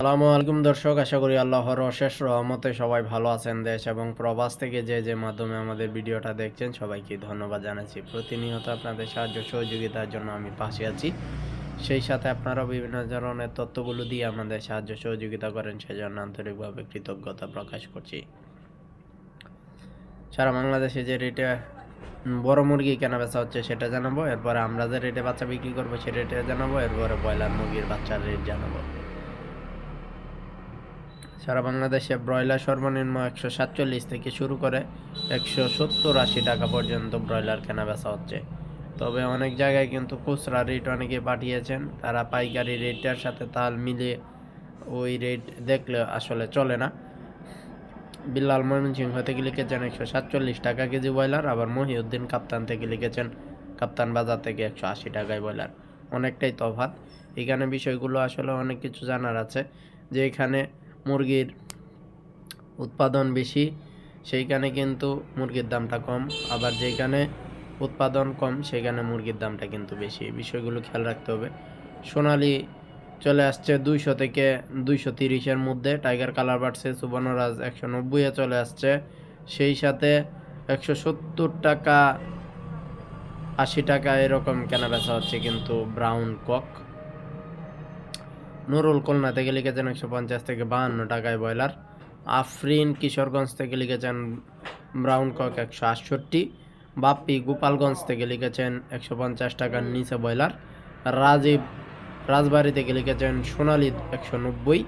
আসসালামু আলাইকুম দর্শক, আশা করি আল্লাহর অশেষ রহমতে সবাই ভালো আছেন দেশ এবং প্রবাস থেকে যে যে মাধ্যমে আমাদের ভিডিওটা দেখছেন সবাইকে ধন্যবাদ জানাচ্ছি। প্রতিনিয়ত আপনাদের সাহায্য সহযোগিতার জন্য আমি পাশে আছি। সেই সাথে আপনারা বিভিন্ন ধরনের তথ্যগুলো দিয়ে আমাদের সাহায্য সহযোগিতা করেন, সেজন্য আন্তরিকভাবে কৃতজ্ঞতা প্রকাশ করছি। সারা বাংলাদেশে যে রেটে বড় মুরগি কেনা বেচা হচ্ছে সেটা জানাব, এরপরে আমরা যে রেটে বাচ্চা বিক্রি করব সে রেটে জানাব, এরপরে ব্রয়লার মুরগির বাচ্চার রেট জানাব। সারা বাংলাদেশে ব্রয়লার সর্বনিম্ন একশো সাতচল্লিশ থেকে শুরু করে একশো সত্তর আশি টাকা পর্যন্ত ব্রয়লার কেনা বেচা হচ্ছে। তবে অনেক জায়গায় কিন্তু খুচরা রেট অনেকে পাঠিয়েছেন। তারা পাইকারি রেটটার সাথে তাল মিলিয়ে ওই রেট দেখলে আসলে চলে না। বিল্লাল ময়মনসিংহ থেকে লিখেছেন একশো সাতচল্লিশ টাকা কেজি ব্রয়লার, আবার মহিউদ্দিন কাপ্তান থেকে লিখেছেন কাপ্তান বাজার থেকে একশো আশি টাকায় ব্রয়লার। অনেকটাই তফাৎ। এখানে বিষয়গুলো আসলে অনেক কিছু জানার আছে। যে এখানে মুরগির উৎপাদন বেশি, সেইখানে কিন্তু মুরগির দামটা কম। আবার যেখানে উৎপাদন কম, সেখানে মুরগির দামটা কিন্তু বেশি। বিষয়গুলো খেয়াল রাখতে হবে। সোনালি চলে আসছে দুইশো থেকে দুইশো তিরিশের মধ্যে। টাইগার কালার বাড়ছে, সুবর্ণরাজ একশো নব্বইয়ে চলে আসছে। সেই সাথে একশো সত্তর টাকা, আশি টাকা এরকম কেনা বেচা হচ্ছে কিন্তু ব্রাউন কক। নুরুল খুলনা থেকে লিখেছেন একশো পঞ্চাশ থেকে বাহান্ন টাকায় ব্রয়লার। আফরিন কিশোরগঞ্জ থেকে লিখেছেন ব্রাউন কক একশো আটষট্টি। বাপ্পি গোপালগঞ্জ থেকে লিখেছেন একশো পঞ্চাশ টাকার নিচে ব্রয়লার। রাজীব রাজবাড়ি থেকে লিখেছেন সোনালী একশো নব্বই।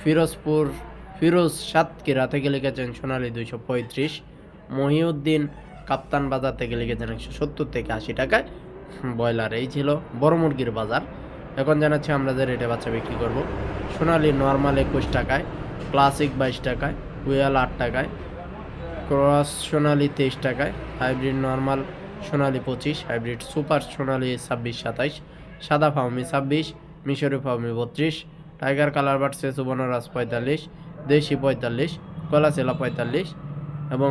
ফিরোজপুর, ফিরোজ সাতক্ষীরা থেকে লিখেছেন সোনালী দুইশো পঁয়ত্রিশ। মহিউদ্দিন কাপ্তান বাজার থেকে লিখেছেন একশো সত্তর থেকে আশি টাকায় ব্রয়লার। এই ছিল বড় মুরগির বাজার। এখন জানাচ্ছি আমরা যে রেটে বাচ্চা বিক্রি করব। সোনালি নর্মাল একুশ টাকায়, ক্লাসিক বাইশ টাকায় কুয়াল আট টাকায়, ক্রস সোনালি তেইশ টাকায়, হাইব্রিড নর্মাল সোনালি পঁচিশ, হাইব্রিড সুপার সোনালি ছাব্বিশ সাতাইশ, সাদা ফাউমি ছাব্বিশ, মিশরি ফাউমি বত্রিশ, টাইগার কালার বাড়ছে সুবর্ণরাজ পঁয়তাল্লিশ, দেশি পঁয়তাল্লিশ কলাচেলা পঁয়তাল্লিশ এবং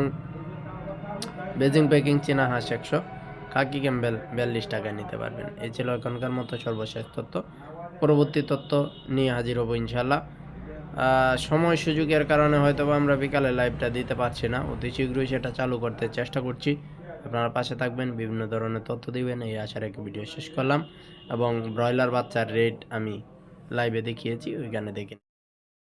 বেজিং পেকিং চীনা হাঁস একশো। কাকি ক্যাম্বেল বিয়াল্লিশ টাকায় নিতে পারবেন? এই ছিল এখনকার মতো সর্বশেষ তথ্য। পরবর্তী তথ্য নিয়ে হাজির হব ইনশাল্লাহ সময় সুযোগের কারণে হয়তো আমরা বিকালে লাইভটা দিতে পারছি না। অতি শীঘ্রই সেটা চালু করতে চেষ্টা করছি। আপনারা পাশে থাকবেন, বিভিন্ন ধরনের তথ্য দিবেন। এই আশা রেখে ভিডিও শেষ করলাম এবং ব্রয়লার বাচ্চার রেট আমি লাইভে দেখিয়েছি, ওইখানে দেখে